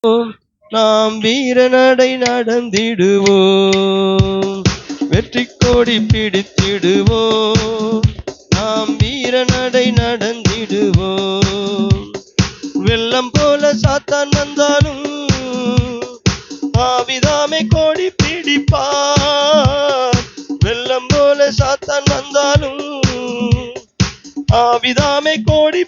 நாம் வீரநடை நடந்திடுவோம். வெற்றி கோடி பிடித்திடுவோம். நாம் வீரநடை நடந்திடுவோம். வெள்ளம் போல சாத்தான் வந்தாலும் ஆவிதாமை கோடி பிடிப்பார். வெள்ளம் போல சாத்தான் வந்தாலும் ஆவிதாமை கோடி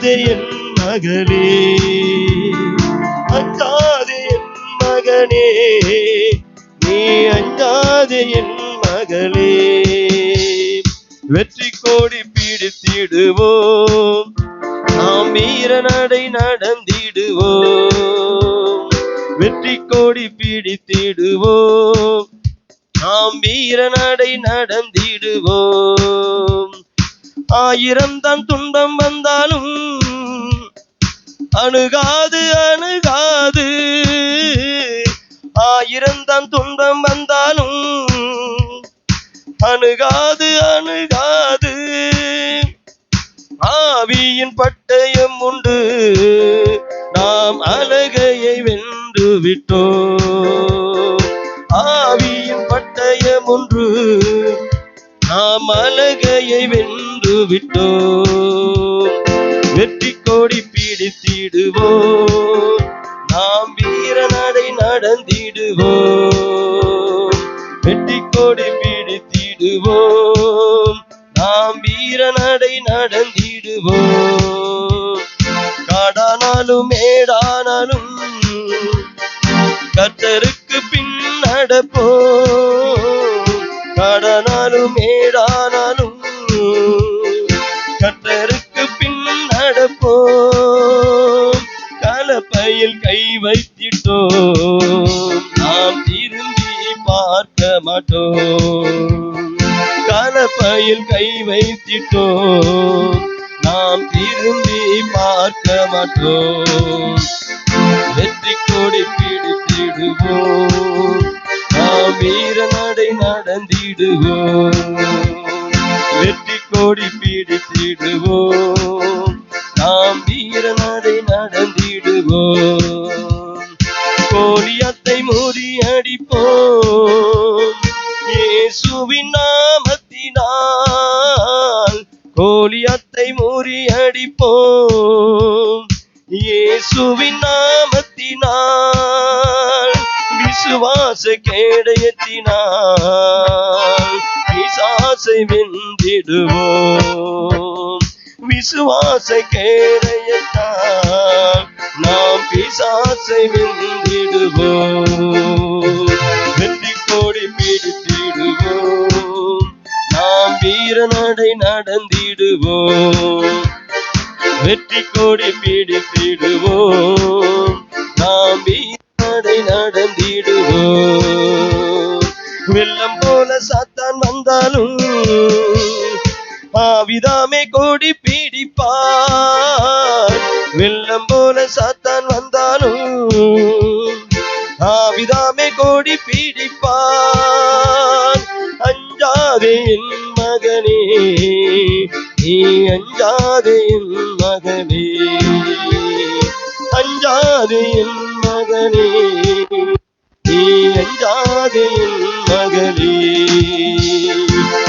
அக்காதே என் மகளே அஞ்சாதே என் மகனே நீ அஞ்சாதே என் மகளே வெற்றி கோடி பிடித்திடுவோம் நாம் வீர நடை நடந்திடுவோம். வெற்றி கோடி பிடித்திடுவோம் நாம் வீர நடை நடந்திடுவோம். ஆயிரம் தான் துன்பம் வந்தாலும் அணுகாது அணுகாது. ஆயிரம் தான் துன்பம் வந்தாலும் அணுகாது அணுகாது. ஆவியின் பட்டயம் உண்டு. நாம் அழகையை வென்று விட்டோம். ஆவியின் பட்டயம் ஒன்று நாம் அழகையை வென்று விட்டோம் வெற்றி கோடி பிடித்திடுவோம். நாம் வீர நடை நடந்திடுவோம். வெற்றி கோடி பிடித்திடுவோம். நாம் வீர நடை நடந்திடுவோம். காடானாலும் மேடானாலும் கத்தருக்கு பின் நடப்போ காடானாலும் கர்த்தருக்கு பின் நடப்போம். கலப்பையில் கை வைத்திட்டோம். நாம் திரும்பி பார்க்க மாட்டோம். கலப்பையில் கை வைத்திட்டோம். நாம் திரும்பி பார்க்க மாட்டோம். வெற்றி கொடி பிடித்திடுவோம் நாம் வீர நடை நடந்திடுவோம். வெற்றி ஓடி பிடித்திடுவோம். நாம் வீரநடை நடந்திடுவோம். கோலியத்தை முறியடிப்போம் இயேசுவின் நாமத்தினால் கோலியத்தை முறியடிப்போம் இயேசுவின் நாமத்தினால் விசுவாச கேடயத்தினால் பிசாசை வென்றிடுவோம் விசுவாச கேரையத்தால் நாம் பிசாசை வென்றிடுவோம் வெற்றி கோடி பிடித்திடுவோம். நாம் வீரநடை நடந்திடுவோம். வெற்றி கோடி பிடித்திடுவோம். நாம் வீரநடை நடந்திடுவோம். வெள்ளம் போல நான் வந்தாலும் ஆவிதாமே கோடி பீடிப்பார். வெள்ளம் போல சாத்தான் வந்தாலும் ஆவிதாமே கோடி பிடிப்பார். அஞ்சாதே என் மகனே நீ அஞ்சாதே என் மகனே. அஞ்சாதே என் மகனே நீ அஞ்சாதே என் மகளே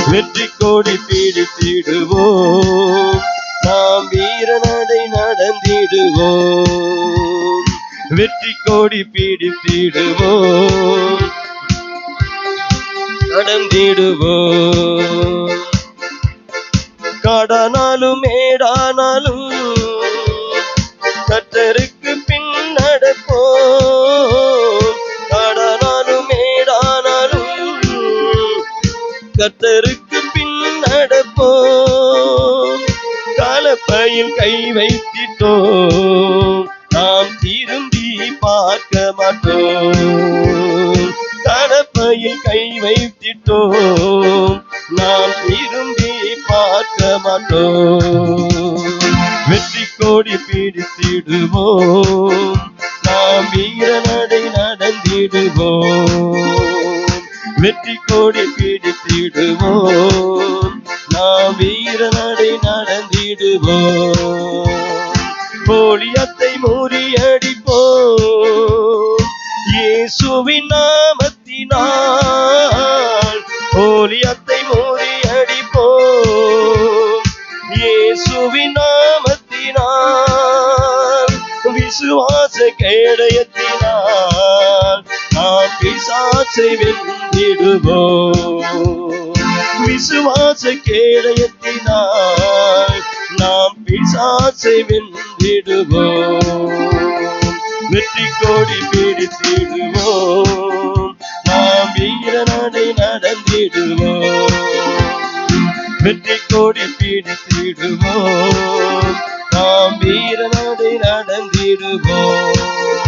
வெற்றி கோடி பிடித்திடுவோம். நாம் வீர நடை நடந்திடுவோம். வெற்றி கோடி பிடித்திடுவோம். நடந்திடுவோம். காடானாலும் மேடானாலும் கத்தருக்கு பின் நடப்போம். காலப்பையில் கை வைத்திட்டோம். நாம் திரும்பி பார்க்க மாட்டோம். கடப்பையில் கை வைத்திட்டோம். நாம் திரும்பி பார்க்க மாட்டோம். வெற்றி கோடி பிடித்திடுவோம். நாம் வீர நடை நடந்திடுவோம். வெற்றி கோடி வீர நடை வீரநடை நடந்திடுவோம் போலியத்தை முறியடிப்போம். இயேசுவின் நாமத்தினால் போலியத்தை முறியடிப்போம். இயேசுவின் நாமத்தினால் விசுவாச கேடயத்தினால் நாம் பிசாசை வென்றிடுவோம். விசுவாச கேடயத்தினால் நாம் பிசாசை வென்றிடுவோம். வெற்றி கோடி பிடித்திடுவோம். நாம் வீரனடை நடந்திடுவோம். வெற்றி கோடி பிடித்திடுவோம். நாம் வீரனடை நடந்திடுவோம்.